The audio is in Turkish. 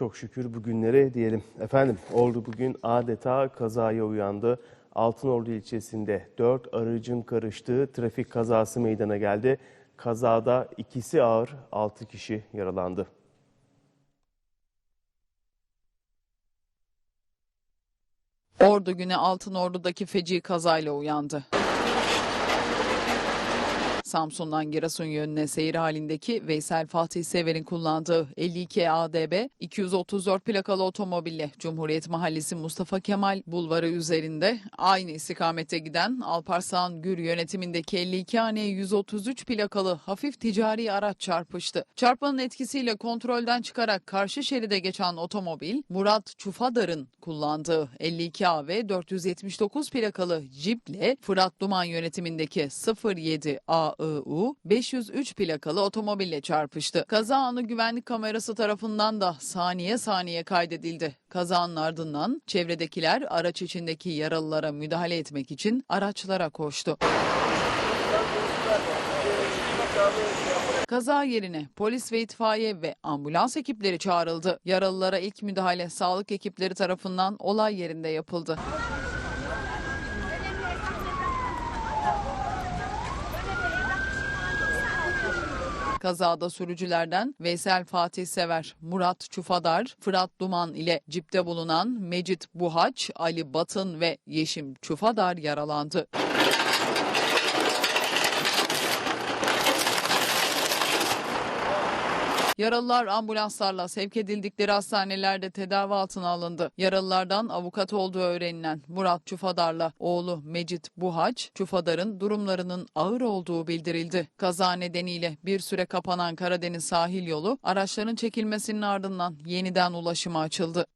Çok şükür bugünlere diyelim. Efendim Ordu bugün adeta kazaya uyandı. Altınordu ilçesinde 4 aracın karıştığı trafik kazası meydana geldi. Kazada ikisi ağır, 6 kişi yaralandı. Ordu günü Altınordu'daki feci kazayla uyandı. Samsun'dan Giresun yönüne seyir halindeki Veysel Fatih Sever'in kullandığı 52 ADB 234 plakalı otomobille Cumhuriyet Mahallesi Mustafa Kemal Bulvarı üzerinde aynı istikamete giden Alparslan Gür yönetimindeki 52 hane 133 plakalı hafif ticari araç çarpıştı. Çarpmanın etkisiyle kontrolden çıkarak karşı şeride geçen otomobil Murat Çufadar'ın kullandığı 52 AV 479 plakalı jiple Fırat Duman yönetimindeki 07 AIU 503 plakalı otomobille çarpıştı. Kaza anı güvenlik kamerası tarafından da saniye saniye kaydedildi. Kazanın ardından çevredekiler araç içindeki yaralılara müdahale etmek için araçlara koştu. Kaza yerine polis ve itfaiye ve ambulans ekipleri çağrıldı. Yaralılara ilk müdahale sağlık ekipleri tarafından olay yerinde yapıldı. Kazada sürücülerden Veysel Fatih Sever, Murat Çufadar, Fırat Duman ile cipte bulunan Mecit Buhaç, Ali Batın ve Yeşim Çufadar yaralandı. Yaralılar ambulanslarla sevk edildikleri hastanelerde tedavi altına alındı. Yaralılardan avukat olduğu öğrenilen Murat Çufadar'la oğlu Mecit Buhaç, Çufadar'ın durumlarının ağır olduğu bildirildi. Kaza nedeniyle bir süre kapanan Karadeniz sahil yolu araçların çekilmesinin ardından yeniden ulaşıma açıldı.